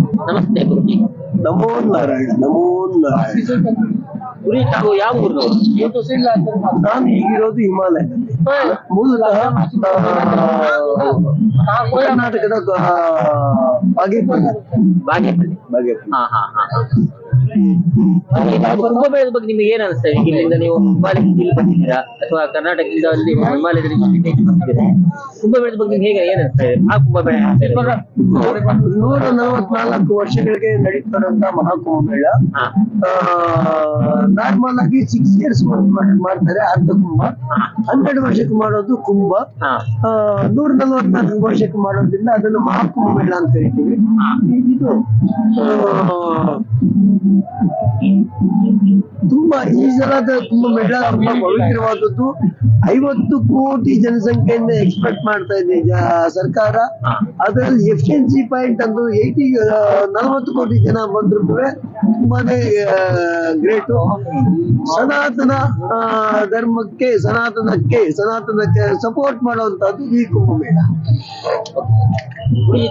ನಮಸ್ತೆ ಗುರುಜಿ. ನಮೋ ನಾರಾಯಣ ನಮೋ ನಾರಾಯಣ. ಗುರಿ ತಾವು ಯಾವ ಊರಿನವರು ನಾನು ಈಗಿರೋದು ಹಿಮಾಲಯದಲ್ಲಿ. ಮೂಲತಃ ಕರ್ನಾಟಕದ ಬಾಗೇಪಲ್ಲಿ. ಬಾಗೇಪಲ್ಲಿ. ಬಾಗೇಪಲ್ಲಿ. ಹಾ ಹಾ ಹಾ. ಕುಂಭಮೇಳದ ಬಗ್ಗೆ ನಿಮಗೆ ಏನ್ ಅನಿಸ್ತದೆ ಇಲ್ಲಿಂದ ನೀವು ಹಿಮಾಲಯಕ್ಕೆ ಇಲ್ಲಿ ಬಂದಿದ್ದೀರಾ? ಅಥವಾ ಕರ್ನಾಟಕದಿಂದ ಅಲ್ಲಿ ಹಿಮಾಲಯದಲ್ಲಿ ಬಂದಿದ್ದೀರಾ? ಕುಂಭಮೇಳದ ಬಗ್ಗೆ ನಿಮ್ಗೆ ಹೇಗೆ ಏನ್ ಅನಿಸ್ತಾ ಇದೆ ಆ ಕುಂಭಮೇಳ ನೂರ ನಲವತ್ನಾಲ್ಕು ವರ್ಷಗಳಿಗೆ ನಡೀತಾರಂತ ಮಹಾಕುಂಭಮೇಳ. ನಾರ್ಮಲ್ ಆಗಿ ಸಿಕ್ಸ್ ಇಯರ್ಸ್ ಮಾಡ್ತಾರೆ ಅರ್ಧ ಕುಂಭ ಹನ್ನೆರಡು ವರ್ಷಕ್ಕೆ ಮಾಡೋದು ಕುಂಭ. ನೂರ ನಲವತ್ನಾಲ್ಕು ವರ್ಷಕ್ಕೆ ಮಾಡೋದ್ರಿಂದ ಅದನ್ನು ಮಹಾಕುಂಭಮೇಳ ಅಂತ ಕರಿತೀವಿ. ಇದು ಆ, ತುಂಬಾ ಈಜಲಾದ ತುಂಬಾ ಮೆಡಲ್ ತುಂಬಾ ಪವಿತ್ರವಾದದ್ದು ಐವತ್ತು ಕೋಟಿ ಜನಸಂಖ್ಯೆಯಿಂದ ಎಕ್ಸ್ಪೆಕ್ಟ್ ಮಾಡ್ತಾ ಇದೆ ಸರ್ಕಾರ. ಅದರಲ್ಲಿ ಎಫಿಷಿಯನ್ಸಿ ಪಾಯಿಂಟ್ ಅಂದ್ರೆ ಏಯ್ಟಿ ನಲವತ್ತು ಕೋಟಿ ಜನ ಬಂದ್ರು ತುಂಬಾನೇ ಗ್ರೇಟು ಸನಾತನ ಧರ್ಮಕ್ಕೆ ಸನಾತನಕ್ಕೆ ಸನಾತನಕ್ಕೆ ಸಪೋರ್ಟ್ ಮಾಡುವಂತದ್ದು ಈ ಕುಂಭಮೇಳ.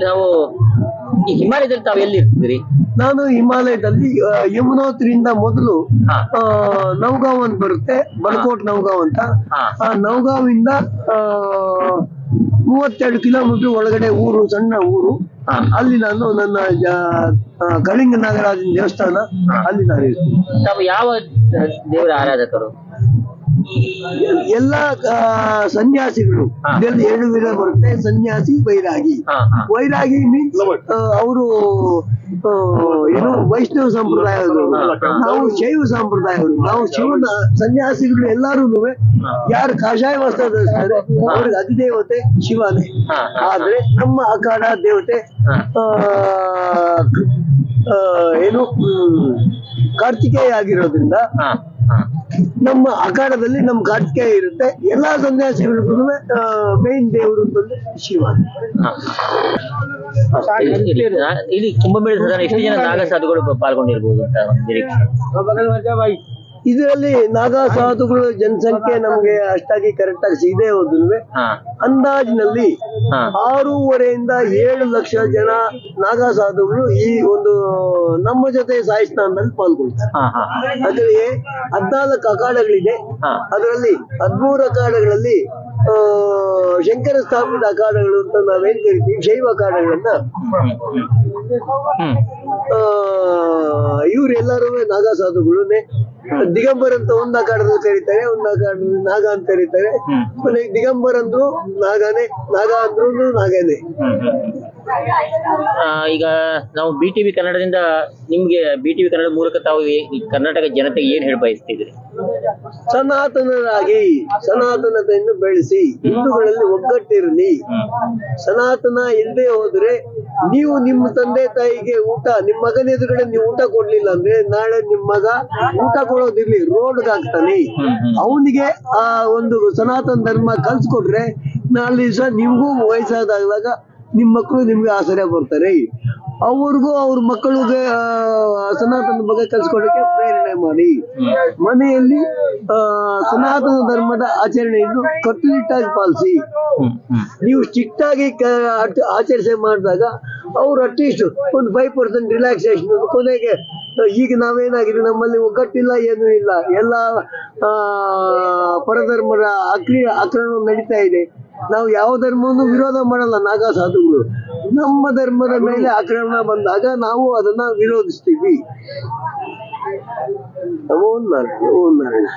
ನಾವು ಹಿಮಾಲಯದಲ್ಲಿ ತಾವು ಎಲ್ಲಿ ಇರ್ತಿದ್ರಿ ನಾನು ಹಿಮಾಲಯದಲ್ಲಿ ಯಮುನೋತ್ರಿಯಿಂದ ಮೊದಲು ನೌಗಾಂವ್ ಅಂತ ಬರುತ್ತೆ. ಬಲಕೋಟ್ ನೌಗಾವ್ ಅಂತ. ಆ ನೌಗಾವ್ ಇಂದ ಮೂವತ್ತೆರಡು ಕಿಲೋಮೀಟರ್ ಒಳಗಡೆ ಊರು ಸಣ್ಣ ಊರು. ಅಲ್ಲಿ ನಾನು ನನ್ನ ಕಳಿಂಗ ನಾಗರಾಜನ ದೇವಸ್ಥಾನ ಅಲ್ಲಿ ನಾನು ಇರ್ತೀನಿ. ಯಾವ ದೇವರ ಆರಾಧಕರು? ಎಲ್ಲ ಸನ್ಯಾಸಿಗಳು. ಇದರಲ್ಲಿ ಎರಡು ವಿಧ ಬರುತ್ತೆ. ಸನ್ಯಾಸಿ ವೈರಾಗಿ. ವೈರಾಗಿ ಮೀನ್ಸ್ ಅವರು ಏನು ವೈಷ್ಣವ ಸಂಪ್ರದಾಯದವರು. ನಾವು ಶೈವ ಸಂಪ್ರದಾಯವರು ನಾವು ಶಿವನ ಸನ್ಯಾಸಿಗಳು ಎಲ್ಲಾರು ಯಾರು ಕಾಷಾಯ ವಸ್ತ್ರ ಧರಿಸ್ತಾರೆ ಅವ್ರಿಗೆ ಅಧಿದೇವತೆ ಶಿವನೇ. ಆದ್ರೆ ನಮ್ಮ ಅಖಾಡ ದೇವತೆ ಏನು ಹ್ಮ್, ಕಾರ್ತಿಕೇಯ ಆಗಿರೋದ್ರಿಂದ ನಮ್ಮ ಅಖಾಡದಲ್ಲಿ ನಮ್ಮ ಕಾರ್ತಿಕೇಯ ಇರುತ್ತೆ. ಎಲ್ಲಾ ಸನ್ಯಾಸಿಗಳಿಗೂ ಮೇನ್ ದೇವರು ಅಂತಂದ್ರೆ ಶಿವ. ಹಾ. ಇಲ್ಲಿ- ಇಲ್ಲಿ- ಮೇಲೆ ಕುಂಭಮೇಳ ಎಷ್ಟು ಜನ ನಾಗ ಸಾಧುಗಳು ಪಾಲ್ಗೊಂಡಿರ್ಬೋದು ಅಂತ ನಿರೀಕ್ಷೆ. ಇದರಲ್ಲಿ ನಾಗಾ ಸಾಧುಗಳ ಜನಸಂಖ್ಯೆ ನಮ್ಗೆ ಅಷ್ಟಾಗಿ ಕರೆಕ್ಟ್ ಆಗಿ ಸಿಗದೆ ಹೋದ್ರು ಅಂದಾಜಿನಲ್ಲಿ ಆರೂವರೆಯಿಂದ ಏಳು ಲಕ್ಷ ಜನ ನಾಗಾ ಸಾಧುಗಳು ಈ ಒಂದು ನಮ್ಮ ಜೊತೆ ಸಾಯಿ ಸ್ನಾನದಲ್ಲಿ ಪಾಲ್ಗೊಳ್ತಾರೆ ಅದರಲ್ಲಿ ಹದ್ನಾಲ್ಕು ಅಖಾಡಗಳಿದೆ. ಅದರಲ್ಲಿ ಹದ್ಮೂರು ಅಖಾಡಗಳಲ್ಲಿ ಶಂಕರ ಸ್ಥಾಪಿತ ಅಖಾಡಗಳು ಅಂತ ನಾವೇನ್ ಕರಿತೀವಿ? ಶೈವ ಅಖಾಡಗಳನ್ನ. ಇವರೆಲ್ಲರೂ ನಾಗಾ ಸಾಧುಗಳನ್ನೇ ದಿಗಂಬರ್ ಅಂತ ಒಂದ್ ಅಖಾಡದಲ್ಲಿ ಕರೀತಾರೆ ಒಂದ್ ಅಖಾಡದಲ್ಲಿ ನಾಗ ಅಂತ ಕರೀತಾರೆ. ಕೊನೆಗೆ ದಿಗಂಬರ್ ಅಂದ್ರು ನಾಗಾನೆ ನಾಗ ಅಂದ್ರು ನಾಗನೇ. ಈಗ ನಾವು ಬಿ ಟಿವಿ ಕನ್ನಡದಿಂದ ನಿಮ್ಗೆ ಬಿ ಟಿವಿ ಕನ್ನಡ ಮೂಲಕ ತಾವು ಈ ಕರ್ನಾಟಕ ಜನತೆಗೆ ಏನ್ ಹೇಳ ಬಯಸ್ತಿದ್ರಿ ಸನಾತನರಾಗಿ, ಸನಾತನತೆಯನ್ನು ಬೆಳೆಸಿ, ಹಿಂದೂಗಳಲ್ಲಿ ಒಗ್ಗಟ್ಟಿರಲಿ. ಸನಾತನ ಇಲ್ಲದೆ ಹೋದ್ರೆ ನೀವು ನಿಮ್ಮ ತಂದೆ ತಾಯಿಗೆ ಊಟ, ನಿಮ್ಮ ಮಗನ ಎದುರುಗಡೆ ನೀವು ಊಟ ಕೊಡ್ಲಿಲ್ಲ ಅಂದ್ರೆ ನಾಳೆ ನಿಮ್ಮ ಮಗ ಊಟ ಕೊಡೋದಿರ್ಲಿ ರೋಡ್ ಹಾಕ್ತಾನೆ ಅವನಿಗೆ ಆ ಒಂದು ಸನಾತನ ಧರ್ಮ ಕಲ್ಸ್ಕೊಟ್ರೆ ನಾಳೆ ದಿವಸ ನಿಮಗೂ ವಯಸ್ಸಾದಾಗ ನಿಮ್ ಮಕ್ಕಳು ನಿಮ್ಗೆ ಆಸರೆ ಬರ್ತಾರೆ ಅವ್ರಿಗೂ ಅವ್ರ ಮಕ್ಕಳಿಗೆ ಸನಾತನ ಬಗ್ಗೆ ಕಲ್ಸ್ಕೊಡಕ್ಕೆ ಪ್ರೇರಣೆ ಮಾಡಿ. ಮನೆಯಲ್ಲಿ ಆ, ಸನಾತನ ಧರ್ಮದ ಆಚರಣೆಯನ್ನು ಕಟ್ಟುನಿಟ್ಟಾಗಿ ಪಾಲಿಸಿ. ನೀವು ಸ್ಟ್ರಿಕ್ಟ್ ಆಗಿ ಆಚರಿಸಿ ಮಾಡಿದಾಗ ಅವ್ರು ಅಟ್ಲೀಸ್ಟ್ ಒಂದು ಫೈವ್ ಪರ್ಸೆಂಟ್ ರಿಲ್ಯಾಕ್ಸೇಷನ್ ಕೊನೆಗೆ ಈಗ ನಾವೇನಾಗಿದೆ ನಮ್ಮಲ್ಲಿ ಒಗ್ಗಟ್ಟಿಲ್ಲ ಏನೂ ಇಲ್ಲ. ಎಲ್ಲ ಆ, ಪರಧರ್ಮದ ಅಕ್ರಿ ಆಕ್ರಮಣ ನಡೀತಾ ಇದೆ. ನಾವು ಯಾವ ಧರ್ಮವನ್ನು ವಿರೋಧ ಮಾಡಲ್ಲ, ನಾಗಾ ಸಾಧುಗಳು. ನಮ್ಮ ಧರ್ಮದ ಮೇಲೆ ಆಕ್ರಮಣ ಬಂದಾಗ ನಾವು ಅದನ್ನ ವಿರೋಧಿಸ್ತೀವಿ. ಓಂ ನಾರಾಯಣ ಓಂ ನಾರಾಯಣ.